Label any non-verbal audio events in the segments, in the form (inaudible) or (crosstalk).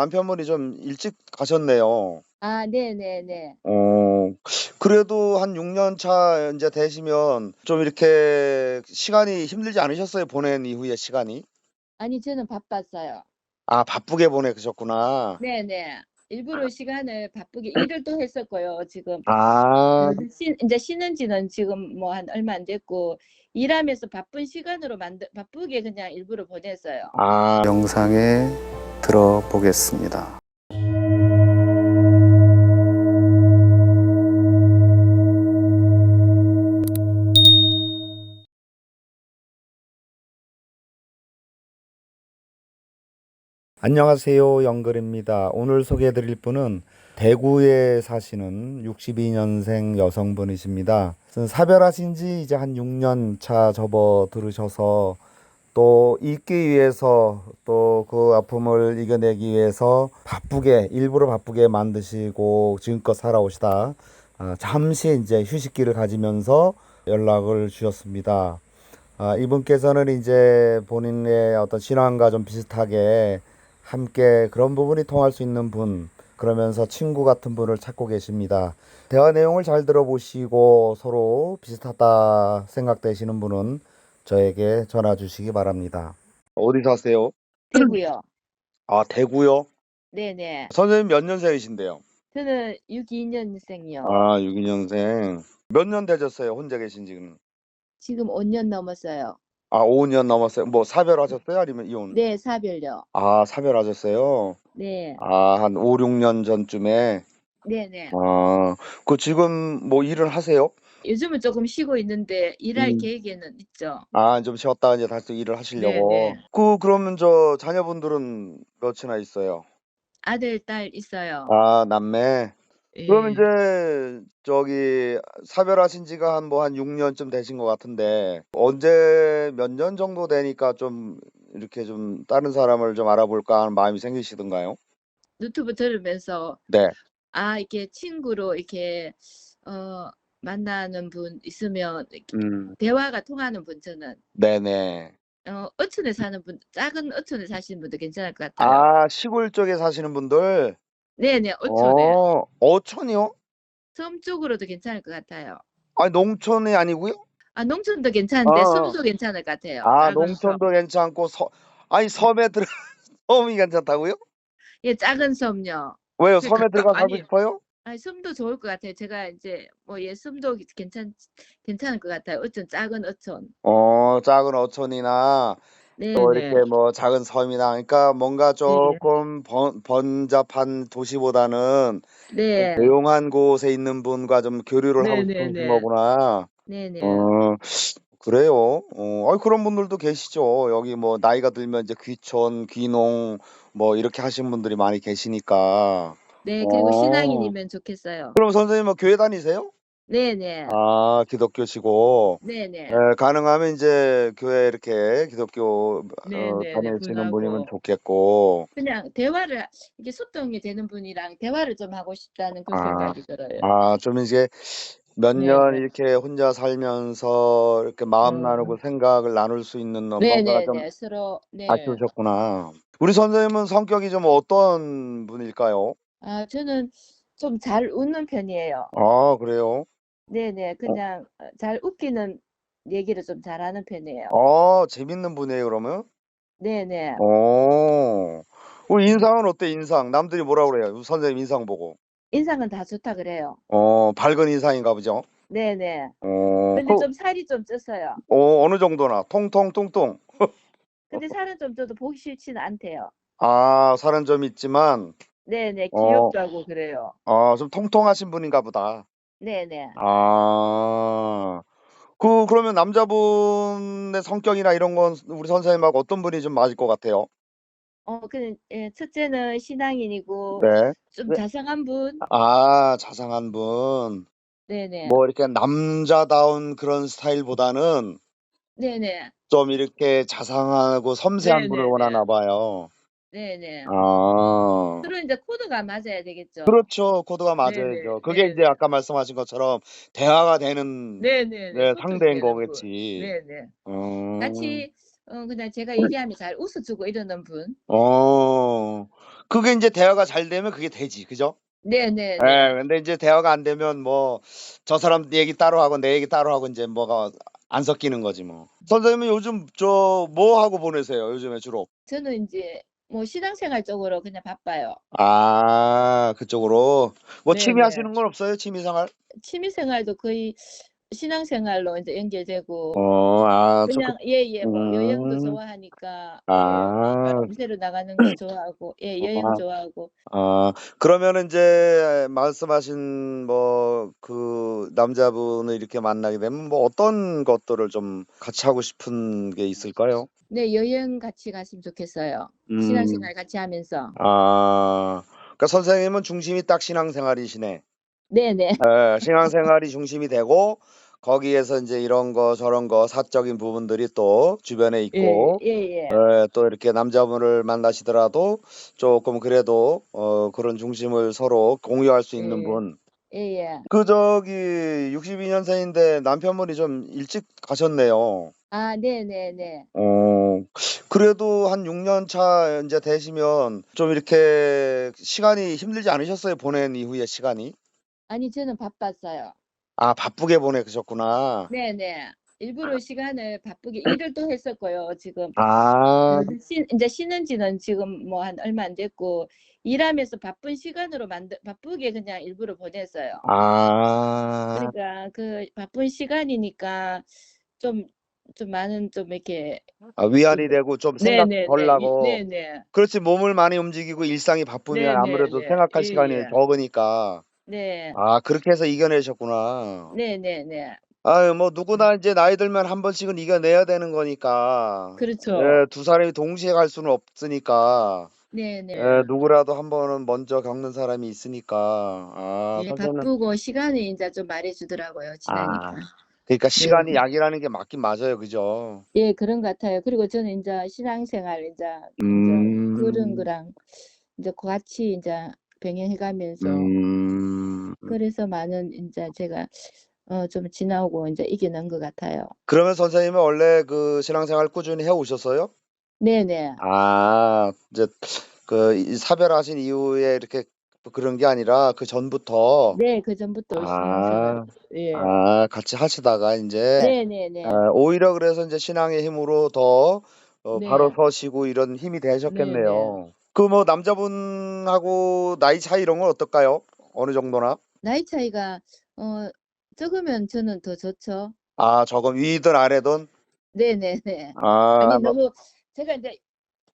남편분이 좀 일찍 가셨네요. 아, 네네네. 어, 그래도 한 6년 차 이제 되시면 좀 이렇게 시간이 힘들지 않으셨어요? 보낸 이후에 시간이? 아니, 저는 바빴어요. 아, 바쁘게 보내셨구나. 네네. 일부러 시간을 바쁘게 일을 또 했었고요, 지금. 아, 그 쉬, 이제 쉬는 지는 지금 뭐 한 얼마 안 됐고, 일하면서 바쁜 시간으로 만들, 바쁘게 그냥 일부러 보냈어요. 아, 영상에 들어보겠습니다. 안녕하세요. 영글입니다. 오늘 소개해 드릴 분은 대구에 사시는 62년생 여성분이십니다. 사별하신 지 이제 한 6년 차 접어 들으셔서 또 잊기 위해서 또 그 아픔을 이겨내기 위해서 바쁘게 일부러 바쁘게 만드시고 지금껏 살아오시다 아, 잠시 이제 휴식기를 가지면서 연락을 주셨습니다. 아, 이분께서는 이제 본인의 어떤 신앙과 좀 비슷하게 함께 그런 부분이 통할 수 있는 분, 그러면서 친구 같은 분을 찾고 계십니다. 대화 내용을 잘 들어보시고 서로 비슷하다 생각되시는 분은 저에게 전화 주시기 바랍니다. 어디 사세요? 되고요. (clears throat) 아, 대구요? 네네. 선생님 몇 년생이신데요? 저는 62년생이요. 아, 62년생. 몇 년 되셨어요? 혼자 계신 지금? 지금 5년 넘었어요. 아, 5년 넘었어요. 뭐 사별하셨어요? 아니면 이혼? 네, 사별요. 아, 사별하셨어요? 네. 아, 한 5, 6년 전쯤에. 네네. 아, 그 지금 뭐 일을 하세요? 요즘은 조금 쉬고 있는데 일할 음. 계획에는 있죠. 아, 좀 쉬었다가 이제 다시 또 일을 하시려고. 네, 네. 그, 그러면 저 자녀분들은 몇이나 있어요? 아들, 딸 있어요. 아, 남매. 그러면 예. 이제 저기 사별하신 지가 한 뭐 한 6년쯤 되신 것 같은데 언제 몇 년 정도 되니까 좀 이렇게 좀 다른 사람을 좀 알아볼까 하는 마음이 생기시던가요? 유튜브 들으면서 네. 아, 이렇게 친구로 이렇게 어 만나는 분 있으면 이렇게 음, 대화가 통하는 분 저는 네네. 어 어촌에 사는 분 작은 어촌에 사시는 분도 괜찮을 것 같아요. 아, 시골 쪽에 사시는 분들? 네네 어촌에 어, 어촌이요? 섬 쪽으로도 괜찮을 것 같아요. 아니, 농촌이 아니고요? 아 농촌도 괜찮은데 어. 섬도 괜찮을 것 같아요. 아, 작은 섬. 농촌도 괜찮고 서, 아니 섬에 들어 (laughs) 섬이 괜찮다고요? 예, 작은 섬요. 왜요? 그 섬에 들어가 살고 아니, 싶어요? 아, 섬도 좋을 것 같아요. 제가 이제 뭐 예, 섬도 괜찮 괜찮을 것 같아요. 어촌 작은 어촌. 어, 작은 어촌이나 네, 또 네. 이렇게 뭐 작은 섬이나 그러니까 뭔가 조금 번, 번잡한 도시보다는 네. 조용한 곳에 있는 분과 좀 교류를 네, 하고 네, 싶으신 네. 거구나. 네, 네. 어, 그래요. 어, 아니, 그런 분들도 계시죠. 여기 뭐 나이가 들면 이제 귀촌, 귀농 뭐 이렇게 하신 분들이 많이 계시니까. 네, 그리고 어. 신앙인이면 좋겠어요. 그럼 선생님 뭐 교회 다니세요? 네, 네. 아, 기독교시고. 네, 네. 예, 가능하면 이제 교회 이렇게 기독교 네, 어, 네, 네, 다니시는 분이면 분하고. 좋겠고. 그냥 대화를 이게 소통이 되는 분이랑 대화를 좀 하고 싶다는 그 아, 생각이 들어요. 아, 좀 이제 몇 네, 년 네. 이렇게 혼자 살면서 이렇게 마음 음. 나누고 생각을 나눌 수 있는 네, 뭔가가 네, 좀 네. 서로 네. 아쉬우셨구나. 우리 선생님은 성격이 좀 어떤 분일까요? 아, 저는 좀 잘 웃는 편이에요. 아, 그래요? 네, 네. 그냥 어, 잘 웃기는 얘기를 좀 잘하는 편이에요. 아, 재밌는 분이에요, 그러면? 네, 네. 어. 우리 인상은 어때, 인상? 남들이 뭐라 그래요? 선생님 인상 보고. 인상은 다 좋다 그래요. 어, 밝은 인상인가 보죠? 네, 네. 어, 근데 그, 좀 살이 좀 쪘어요. 어, 어느 정도나? 통통, 뚱뚱. 근데 살은 좀 쪄도 보기 싫지는 않대요. 아, 살은 좀 있지만, 네, 네. 어. 귀엽다고 그래요. 아, 좀 통통하신 분인가 보다. 네, 네. 아, 그, 그러면 남자분의 성격이나 이런 건 우리 선생님하고 어떤 분이 좀 맞을 것 같아요? 어, 그 예, 첫째는 신앙인이고 네. 좀 네. 자상한 분. 아, 자상한 분. 네, 네. 뭐 이렇게 남자다운 그런 스타일보다는 네, 네. 좀 이렇게 자상하고 섬세한 네, 분을 네, 원하나 봐요. 네, 네. 아. 서로 이제 코드가 맞아야 되겠죠. 그렇죠. 코드가 네, 맞아야죠. 네. 그게 네, 이제 네. 아까 말씀하신 것처럼 대화가 되는 네, 네, 네, 상대인 되는 분. 거겠지. 네, 네. 어. 같이 어, 그냥 제가 얘기하면 잘 웃어주고 이러는 분. 어. 그게 이제 대화가 잘 되면 그게 되지, 그죠? 네, 네, 예, 네. 근데 이제 대화가 안 되면 뭐 저 사람 얘기 따로 하고 내 얘기 따로 하고 이제 뭐가 안 섞이는 거지 뭐. 선생님은 요즘 저 뭐 하고 보내세요? 요즘에 주로? 저는 이제 뭐 신앙생활 쪽으로 그냥 바빠요. 아, 그쪽으로. 뭐 네, 취미 네. 하시는 건 없어요? 취미 생활? 취미생활도 거의 신앙생활로 이제 연결되고 어, 아, 저 그, 그냥 예예 뭐 여행도 음. 좋아하니까 아. 예, 밤새로 나가는 거 좋아하고 예 여행 아. 좋아하고 아, 그러면은 이제 말씀하신 뭐 그 남자분을 이렇게 만나게 되면 뭐 어떤 것들을 좀 같이 하고 싶은 게 있을까요? 네 여행 같이 갔으면 좋겠어요. 음. 신앙생활 같이 하면서 아, 그러니까 선생님은 중심이 딱 신앙생활이시네. 네네 예, 신앙생활이 중심이 되고 거기에서 이제 이런 거 저런 거 사적인 부분들이 또 주변에 있고 예예예 예, 또 이렇게 남자분을 만나시더라도 조금 그래도 어 그런 중심을 서로 공유할 수 있는 예. 분. 예예 그 저기 62년생인데 남편분이 좀 일찍 가셨네요. 아 네네네 어, 그래도 한 6년 차 이제 되시면 좀 이렇게 시간이 힘들지 않으셨어요? 보낸 이후에 시간이? 아니 저는 바빴어요. 아, 바쁘게 보내셨구나. 네네 일부러 시간을 바쁘게 일을 또 했었고요 지금 아, 그 쉬, 이제 쉬는 지는 지금 뭐 한 얼마 안 됐고 일하면서 바쁜 시간으로 만들 바쁘게 그냥 일부러 보냈어요. 아, 그러니까 그 바쁜 시간이니까 좀 좀 많은 좀 이렇게 아, 위안이 되고 좀 생각 네네네 덜 나고. 네네 그렇지, 몸을 많이 움직이고 일상이 바쁘면 아무래도 네네네. 생각할 예, 시간이 예. 적으니까. 네 아, 그렇게 해서 이겨내셨구나. 네네네 아유, 뭐 누구나 이제 나이 들면 한 번씩은 이겨내야 되는 거니까. 그렇죠. 예, 두 사람이 동시에 갈 수는 없으니까. 네네 예, 누구라도 한 번은 먼저 겪는 사람이 있으니까. 아, 예, 선생님. 바쁘고 시간이 이제 좀 말해 주더라고요 지나니까. 그러니까 시간이 네. 약이라는 게 맞긴 맞아요, 그죠? 예 그런 것 같아요. 그리고 저는 이제 신앙생활 이제 음. 이제 그런 거랑 이제 같이 이제 병행해 가면서 음. 그래서 많은 이제 제가 어 좀 지나오고 이제 이겨낸 것 같아요. 그러면 선생님은 원래 그 신앙생활 꾸준히 해 오셨어요? 네네. 아, 이제 그이 사별하신 이후에 이렇게 그런 게 아니라 그 전부터 네, 그 전부터 아. 신앙생활. 예. 아, 같이 하시다가 인제 네네네. 아, 오히려 그래서 인제 신앙의 힘으로 더 어, 네. 바로 서시고 이런 힘이 되셨겠네요. 그 뭐 남자분하고 나이 차이 이런 건 어떨까요? 어느 정도나? 나이 차이가 어 적으면 저는 더 좋죠. 아, 조금 위든 아래든? 네네네. 아, 아니 뭐 너무 제가 이제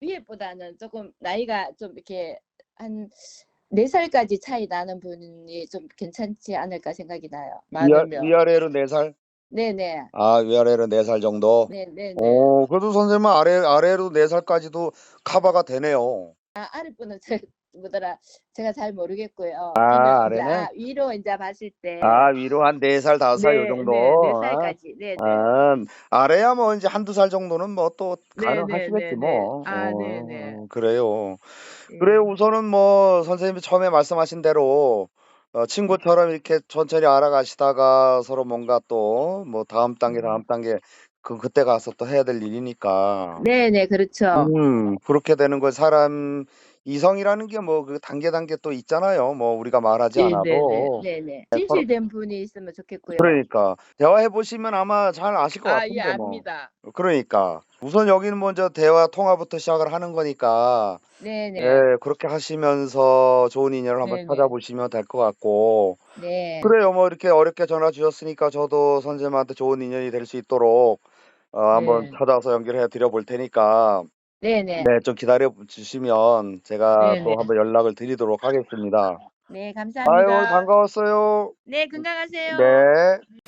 위에보다는 조금 나이가 좀 이렇게 한네 살까지 차이 나는 분이 좀 괜찮지 않을까 생각이 나요. 위아, 많으면. 위아래로 4 살? 네네. 아, 위아래로 4 살 정도? 네네네. 오, 그래도 선생님은 아래, 아래로 4 살까지도 커버가 되네요. 아, 아랫분은 제 뭐더라 제가 잘 모르겠고요. 아, 이제 아래는? 아, 위로 이제 봤을 때 아, 위로 한 4살, 5살 요 네, 정도? 네, 네 아, 살까지. 네, 네. 아, 아래야 뭐 이제 한두 살 정도는 뭐 또 네, 가능하시겠지 네, 네, 뭐. 네. 아, 어, 네, 네. 그래요. 예. 그래요. 우선은 뭐 선생님이 처음에 말씀하신 대로 어, 친구처럼 이렇게 천천히 알아가시다가 서로 뭔가 또 뭐 다음 단계, 다음 음. 단계 그 그때 가서 또 해야 될 일이니까. 네, 네, 그렇죠. 음, 그렇게 되는 거 사람 이성이라는 게 뭐 그 단계 단계 또 있잖아요. 뭐 우리가 말하지 네, 네, 네, 않아도. 네, 네. 서로 진실된 분이 있으면 좋겠고요. 그러니까 대화해 보시면 아마 잘 아실 것 아, 예, 같은데 뭐. 압니다. 그러니까 우선 여기는 먼저 대화 통화부터 시작을 하는 거니까 네, 네. 예, 그렇게 하시면서 좋은 인연을 한번 네, 네. 찾아보시면 될 것 같고 네. 그래요. 뭐 이렇게 어렵게 전화 주셨으니까 저도 선생님한테 좋은 인연이 될 수 있도록 어, 한번 네. 찾아서 연결해 드려 볼 테니까 네, 네. 네, 좀 기다려 주시면 제가 네, 또 네. 한번 연락을 드리도록 하겠습니다. 네, 아유, 감사합니다. 반가웠어요. 네, 건강하세요. 네.